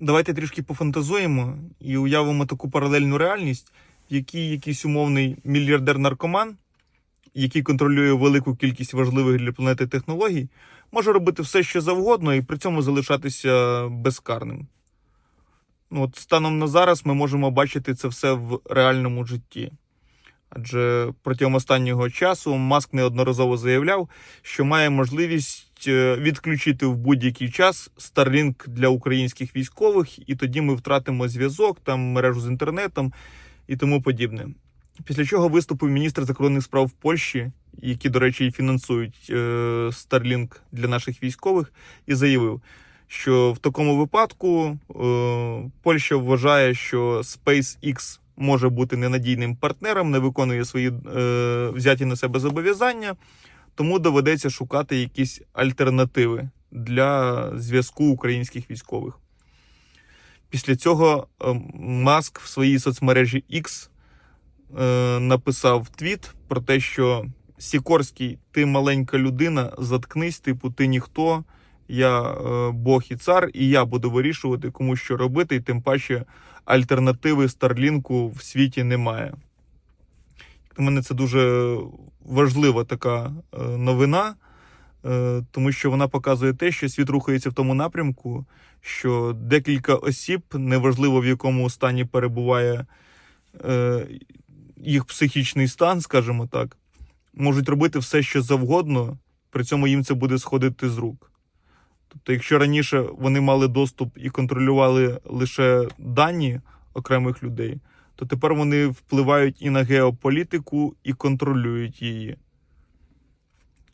Давайте трішки пофантазуємо і уявимо таку паралельну реальність, в якій якийсь умовний мільярдер-наркоман, який контролює велику кількість важливих для планети технологій, може робити все, що завгодно, і при цьому залишатися безкарним. Ну, от станом на зараз ми можемо бачити це все в реальному житті. Адже протягом останнього часу Маск неодноразово заявляв, що має можливість е, відключити в будь-який час Starlink для українських військових, і тоді ми втратимо зв'язок, там мережу з інтернетом і тому подібне. Після чого виступив міністр закордонних справ Польщі, які, до речі, фінансують е, Starlink для наших військових, і заявив, що в такому випадку е, Польща вважає, що SpaceX може бути ненадійним партнером, не виконує свої е, взяті на себе зобов'язання, тому доведеться шукати якісь альтернативи для зв'язку українських військових. Після цього е, Маск в своїй соцмережі X е, написав твіт про те, що Сікорський, ти маленька людина, заткнись, типу, ти ніхто, я е, Бог і цар, і я буду вирішувати, кому що робити, і тим паче альтернативи Старлінку в світі немає. Для мене це дуже важлива така е, новина, е, тому що вона показує те, що світ рухається в тому напрямку, що декілька осіб, неважливо в якому стані перебуває їх психічний стан, скажімо так, можуть робити все, що завгодно, при цьому їм це буде сходити з рук. Тобто, якщо раніше вони мали доступ і контролювали лише дані окремих людей, то тепер вони впливають і на геополітику, і контролюють її.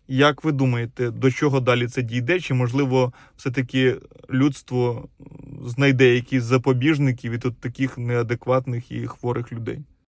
Як ви думаєте, до чого далі це дійде? Чи можливо все-таки людство знайде якісь запобіжники від от таких неадекватних і хворих людей?